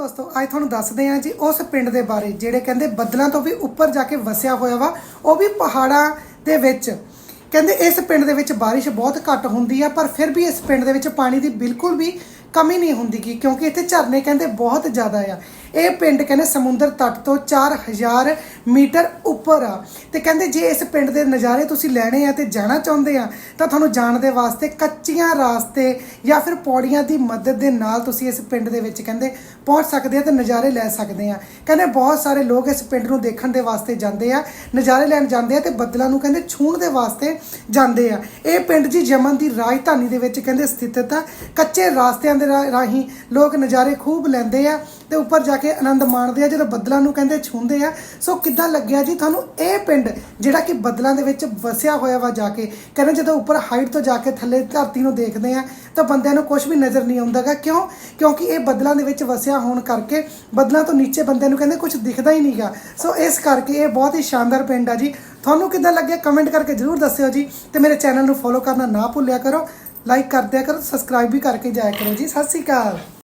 ਦੋਸਤੋ ਅੱਜ ਤੁਹਾਨੂੰ ਦੱਸਦੇ ਹਾਂ ਜੀ, ਉਸ ਪਿੰਡ ਦੇ ਬਾਰੇ, ਜਿਹੜੇ ਕਹਿੰਦੇ ਬੱਦਲਾਂ ਤੋਂ ਵੀ ਉੱਪਰ ਜਾ ਕੇ ਵਸਿਆ ਹੋਇਆ ਵਾ, ਉਹ ਵੀ ਪਹਾੜਾਂ ਦੇ ਵਿੱਚ। ਕਹਿੰਦੇ ਇਸ ਪਿੰਡ ਦੇ ਵਿੱਚ ਬਾਰਿਸ਼ ਬਹੁਤ ਘੱਟ ਹੁੰਦੀ ਆ, ਪਰ ਫਿਰ ਵੀ ਇਸ ਪਿੰਡ ਦੇ ਵਿੱਚ ਪਾਣੀ ਦੀ ਬਿਲਕੁਲ ਵੀ ਕਮੀ ਨਹੀਂ ਹੁੰਦੀ ਗੀ, ਕਿਉਂਕਿ ਇੱਥੇ ਝਰਨੇ ਕਹਿੰਦੇ ਬਹੁਤ ਜ਼ਿਆਦਾ ਆ। ਇਹ ਪਿੰਡ ਕਹਿੰਦੇ ਸਮੁੰਦਰ ਤੱਟ ਤੋਂ 4000 ਮੀਟਰ ਉੱਪਰ ਆ। ਤੇ ਕਹਿੰਦੇ ਜੇ ਇਸ ਪਿੰਡ ਦੇ ਨਜ਼ਾਰੇ ਤੁਸੀਂ ਲੈਣੇ ਆ ਤੇ ਜਾਣਾ ਚਾਹੁੰਦੇ ਆ, ਤਾਂ ਤੁਹਾਨੂੰ ਜਾਣ ਦੇ ਵਾਸਤੇ ਕੱਚੀਆਂ ਰਾਸਤੇ ਜਾਂ ਫਿਰ ਪੌੜੀਆਂ ਦੀ ਮਦਦ ਦੇ ਨਾਲ ਤੁਸੀਂ ਇਸ ਪਿੰਡ ਦੇ ਵਿੱਚ ਕਹਿੰਦੇ ਪਹੁੰਚ ਸਕਦੇ ਆ ਤੇ ਨਜ਼ਾਰੇ ਲੈ ਸਕਦੇ ਆ। ਕਹਿੰਦੇ ਬਹੁਤ ਸਾਰੇ ਲੋਕ ਇਸ ਪਿੰਡ ਨੂੰ ਦੇਖਣ ਦੇ ਵਾਸਤੇ ਜਾਂਦੇ ਆ, ਨਜ਼ਾਰੇ ਲੈਣ ਜਾਂਦੇ ਆ ਤੇ ਬੱਦਲਾਂ ਨੂੰ ਕਹਿੰਦੇ ਛੂਹਣ ਦੇ ਵਾਸਤੇ ਜਾਂਦੇ ਆ। ਇਹ ਪਿੰਡ ਜੀ ਯਮਨ ਦੀ ਰਾਜਧਾਨੀ ਦੇ ਵਿੱਚ ਕਹਿੰਦੇ ਸਥਿਤ ਆ। ਕੱਚੇ ਰਾਸਤਿਆਂ ਦੇ ਰਾਹੀਂ ਲੋਕ ਨਜ਼ਾਰੇ ਖੂਬ ਲੈਂਦੇ ਆ ਤੇ ਉੱਪਰ ਜਾ ਕੇ ਆਨੰਦ ਮਾਣਦੇ ਆ, ਜਦੋਂ ਬੱਦਲਾਂ ਨੂੰ ਕਹਿੰਦੇ ਛੂੰਦੇ ਆ। ਸੋ ਕਿੱਦਾਂ ਲੱਗਿਆ ਜੀ ਤੁਹਾਨੂੰ ਇਹ ਪਿੰਡ ਜਿਹੜਾ ਕਿ ਬੱਦਲਾਂ ਦੇ ਵਿੱਚ ਵਸਿਆ ਹੋਇਆ ਵਾ ਜਾ ਕੇ? ਕਹਿੰਦੇ ਜਦੋਂ ਉੱਪਰ ਹਾਈਟ ਤੋਂ ਜਾ ਕੇ ਥੱਲੇ ਧਰਤੀ ਨੂੰ ਦੇਖਦੇ ਆ, ਤਾਂ ਬੰਦਿਆਂ ਨੂੰ ਕੁਝ ਵੀ ਨਜ਼ਰ ਨਹੀਂ ਆਉਂਦਾਗਾ। ਕਿਉਂ? ਕਿਉਂਕਿ ਇਹ ਬੱਦਲਾਂ ਦੇ ਵਿੱਚ ਵਸਿਆ ਹੋਣ ਕਰਕੇ ਬੱਦਲਾਂ ਤੋਂ ਨੀਚੇ ਬੰਦਿਆਂ ਨੂੰ ਕਹਿੰਦੇ ਕੁਝ ਦਿਖਦਾ ਹੀ ਨਹੀਂਗਾ। ਸੋ ਇਸ ਕਰਕੇ ਇਹ ਬਹੁਤ ਹੀ ਸ਼ਾਨਦਾਰ ਪਿੰਡ ਆ ਜੀ। ਤੁਹਾਨੂੰ ਕਿੱਦਾਂ ਲੱਗਿਆ? ਕਮੈਂਟ ਕਰਕੇ ਜਰੂਰ ਦੱਸਿਓ ਜੀ ਤੇ ਮੇਰੇ ਚੈਨਲ ਨੂੰ ਫੋਲੋ ਕਰਨਾ ਨਾ ਭੁੱਲਿਆ ਕਰੋ। ਲਾਈਕ ਕਰਦਿਆ ਕਰੋ ਸਬਸਕ੍ਰਾਈਬ ਵੀ ਕਰਕੇ ਜਾਇਆ ਕਰੋ ਜੀ। ਸਤਿ ਸ਼੍ਰੀ ਅਕਾਲ।